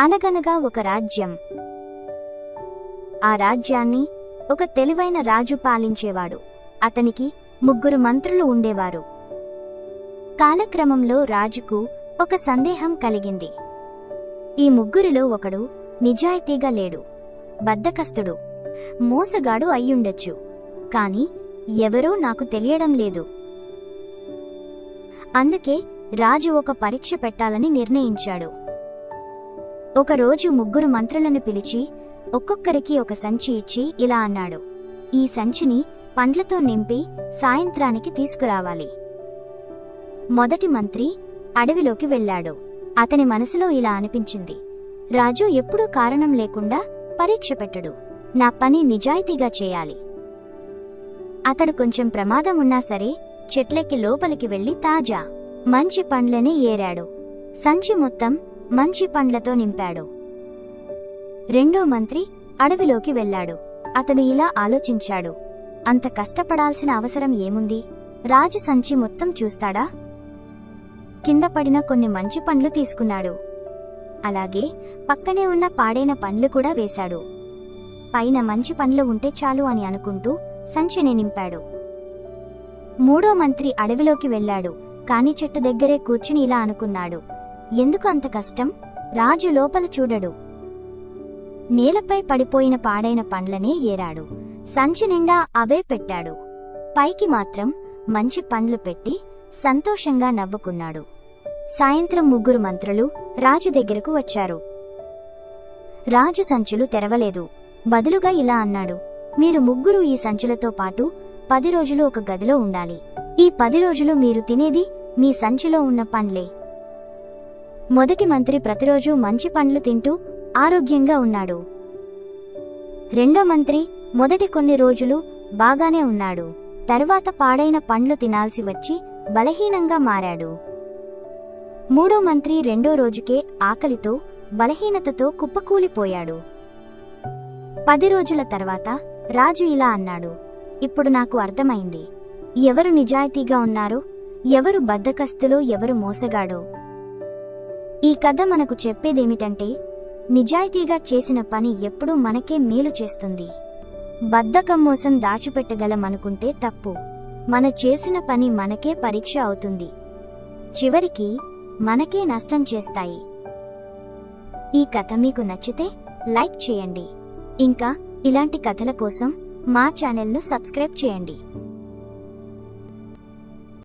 అనగనగా ఒక రాజ్యం. ఆ రాజ్యాన్ని ఒక తెలివైన రాజు పాలించేవాడు. అతనికి ముగ్గురు మంత్రులు ఉండేవారు. కాలక్రమంలో రాజుకు ఒక సందేహం కలిగింది. ఈ ముగ్గురిలో ఒకడు నిజాయితీగా లేడు. బద్దకస్తుడు మోసగాడు అయ్యుండొచ్చు. కాని ఎవరో నాకు తెలియడం లేదు. అందుకే రాజు ఒక పరీక్ష పెట్టాలని నిర్ణయించాడు. ఒకరోజు ముగ్గురు మంత్రులను పిలిచి ఒక్కొక్కరికి ఒక సంచి ఇచ్చి ఇలా అన్నాడు. ఈ సంచిని పండ్లతో నింపి సాయంత్రానికి తీసుకురావాలి. మొదటి మంత్రి అడవిలోకి వెళ్ళాడు. అతని మనసులో ఇలా అనిపించింది. రాజు ఎప్పుడూ కారణం లేకుండా పరీక్ష పెట్టడు. నా పని నిజాయితీగా చేయాలి. అతడు కొంచెం ప్రమాదం ఉన్నా సరే చెట్లెక్కి లోపలికి వెళ్ళి తాజా మంచి పండ్లని ఏరాడు. సంచి మొత్తం మంచి పండ్లతో నింపాడు. రెండో మంత్రి అడవిలోకి వెళ్ళాడు. అతడు ఇలా ఆలోచించాడు. అంత కష్టపడాల్సిన అవసరం ఏముంది? రాజు సంచి మొత్తం చూస్తాడా? కింద పడిన కొన్ని మంచి పండ్లు తీసుకున్నాడు. అలాగే పక్కనే ఉన్న పాడైన పండ్లు కూడా వేశాడు. పైన మంచి పండ్లు ఉంటే చాలు అని అనుకుంటూ సంచిని నింపాడు. మూడో మంత్రి అడవిలోకి వెళ్ళాడు. కాని చెట్టు దగ్గరే కూర్చుని ఇలా అనుకున్నాడు. ఎందుకు అంత కష్టం? రాజు లోపల చూడడు. నేలపై పడిపోయిన పాడైన పండ్లనే ఏరాడు. సంచి నిండా అవే పెట్టాడు. పైకి మాత్రం మంచి పండ్లు పెట్టి సంతోషంగా నవ్వుకున్నాడు. సాయంత్రం ముగ్గురు మంత్రులు రాజు దగ్గరకు వచ్చారు. రాజు సంచులు తెరవలేదు. బదులుగా ఇలా అన్నాడు. మీరు ముగ్గురు ఈ సంచులతో పాటు పది రోజులు ఒక గదిలో ఉండాలి. ఈ పది రోజులు మీరు తినేది మీ సంచిలో ఉన్న పండ్లే. మొదటి మంత్రి ప్రతిరోజు మంచి పండ్లు తింటూ ఆరోగ్యంగా ఉన్నాడు. రెండో మంత్రి మొదటి కొన్ని రోజులు బాగానే ఉన్నాడు. తరువాత పాడైన పండ్లు తినాల్సి వచ్చి బలహీనంగా మారాడు. మూడో మంత్రి రెండో రోజుకే ఆకలితో బలహీనతతో కుప్పకూలిపోయాడు. పది రోజుల తర్వాత రాజు ఇలా అన్నాడు ఇప్పుడు నాకు అర్థమైంది. ఎవరు నిజాయితీగా ఉన్నారో ఎవరు బద్దకస్తులో ఎవరు మోసగాడో ఈ కథ మనకు చెప్పేదేమిటంటే నిజాయితీగా చేసిన పని ఎప్పుడూ మనకే మేలు చేస్తుంది. బద్ధకం మోసం దాచిపెట్టగలమనుకుంటే తప్పు. మన చేసిన పని మనకే పరీక్ష అవుతుంది. చివరికి మనకే నష్టం చేస్తాయి. ఈ కథ మీకు నచ్చితే లైక్ చేయండి. ఇంకా ఇలాంటి కథల కోసం మా ఛానల్ను సబ్స్క్రైబ్ చేయండి.